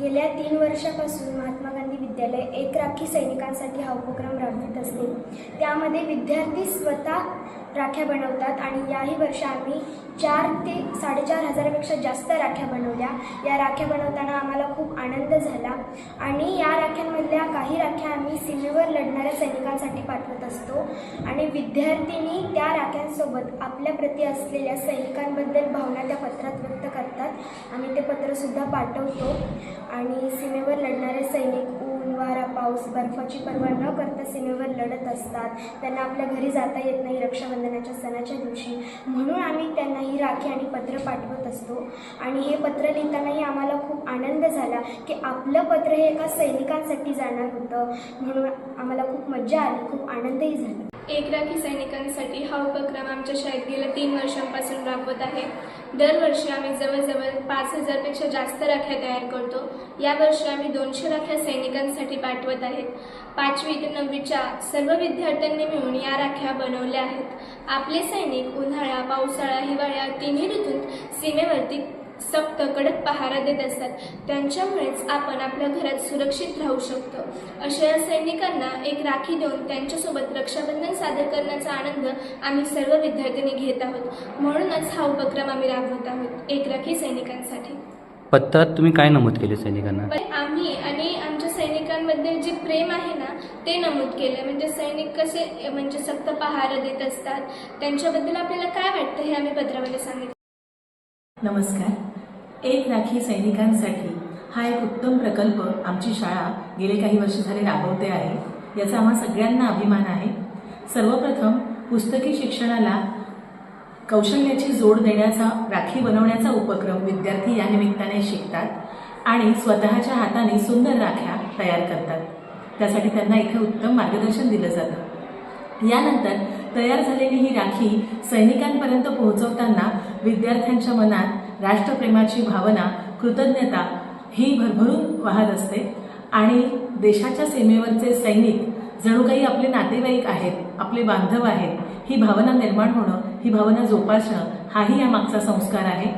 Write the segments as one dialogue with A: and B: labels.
A: गेल्या तीन वर्षापासून महात्मा गांधी विद्यालय एक राखी सैनिकांसाठी हा उपक्रम राबवित असते. त्यामध्ये विद्यार्थी स्वतः राख्या बनवतात आणि याही वर्षी आम्ही चार ते साडेचार हजारापेक्षा जास्त राख्या बनवल्या. या राख्या बनवताना आम्हाला खूप आनंद झाला आणि या राख्यांमधल्या काही राख्या आम्ही सीमेवर लढणाऱ्या सैनिकांसाठी पाठवल्या. विद्यार्थिनी त्या राख्यांसोबत आपल्या प्रती असलेल्या सैनिकांबद्दल भावना त्या पत्रात व्यक्त करतात. आम्ही ते पत्रसुद्धा पाठवतो. आणि सीमेवर लढणारे सैनिक ऊन वारा पाऊस बर्फाची पर्वा न करता सीमेवर लढत असतात. त्यांना आपल्या घरी जाता येत नाही रक्षाबंधनाच्या सणाच्या दिवशी. म्हणून आम्ही त्यांना ही राखी आणि पत्र पाठवत असतो. आणि हे पत्र लिहितानाही आम्हाला खूप आनंद झाला की आपलं पत्र हे एका सैनिकांसाठी जाणार होतं. म्हणून आम्हाला खूप मजा आली खूप आनंदही झाला.
B: एक राखी सैनिकांसाठी हा उपक्रम आमच्या शाळेत गेल्या तीन वर्षांपासून राबवत आहे. दरवर्षी आम्ही जवळजवळ पाच हजारपेक्षा जास्त राख्या तयार करतो. यावर्षी आम्ही दोनशे राख्या सैनिकांसाठी पाठवत आहेत. पाचवी ते नववीच्या सर्व विद्यार्थ्यांनी मिळून या राख्या बनवल्या आहेत. आपले सैनिक उन्हाळा पावसाळा हिवाळा तिन्ही ऋतूत सीमेवरती सक्त कडक पहारा देत असतात. त्यांच्यामुळेच आपण आपल्या घरात सुरक्षित राहू शकतो. अशा या सैनिकांना एक राखी देऊन त्यांच्यासोबत रक्षाबंधन सादर करण्याचा आनंद आम्ही सर्व विद्यार्थ्यांनी घेत आहोत. म्हणूनच हा उपक्रम आम्ही राबवत आहोत. एक राखी सैनिकांसाठी.
C: पत्रात तुम्ही काय नमूद केले सैनिकांना?
B: आम्ही आणि आमच्या सैनिकांबद्दल जे प्रेम आहे ना ते नमूद केले. म्हणजे सैनिक कसे म्हणजे सक्त पहारा देत असतात. त्यांच्याबद्दल आपल्याला काय वाटतं हे आम्ही पत्रामध्ये सांगितलं.
D: नमस्कार. एक राखी सैनिकांसाठी हा एक उत्तम प्रकल्प आमची शाळा गेले काही वर्ष झाले राबवते आहे याचा आम्हा सगळ्यांना अभिमान आहे. सर्वप्रथम पुस्तकी शिक्षणाला कौशल्याची जोड देण्याचा राखी बनवण्याचा उपक्रम विद्यार्थी या निमित्ताने शिकतात आणि स्वतःच्या हाताने सुंदर राख्या तयार करतात. त्यासाठी त्यांना इथे उत्तम मार्गदर्शन दिलं जातं. यानंतर तयार झालेली ही राखी सैनिकांपर्यंत पोहोचवताना विद्यार्थ्यांच्या मनात राष्ट्रप्रेमाची भावना कृतज्ञता ही भरभरून वाहत असते. आणि देशाच्या सीमेवरचे सैनिक जणू काही आपले नातेवाईक आहेत आपले बांधव आहेत ही भावना निर्माण होणं ही भावना जोपासणं हाही या मागचा संस्कार आहे.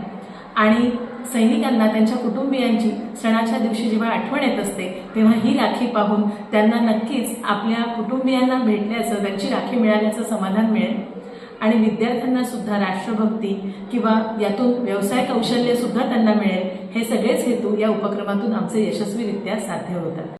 D: आणि सैनिकांना त्यांच्या कुटुंबियांची सणाच्या दिवशी जेव्हा आठवण येत असते तेव्हा ही राखी पाहून त्यांना नक्कीच आपल्या कुटुंबियांना भेटल्याचं त्यांची राखी मिळाल्याचं समाधान मिळेल. आणि विद्यार्थ्यांना सुद्धा राष्ट्रभक्ती किंवा यातून व्यवसाय कौशल्य सुद्धा त्यांना मिळेल हे सगळेच हेतू या उपक्रमातून आमचे यशस्वीरित्या साध्य होतात.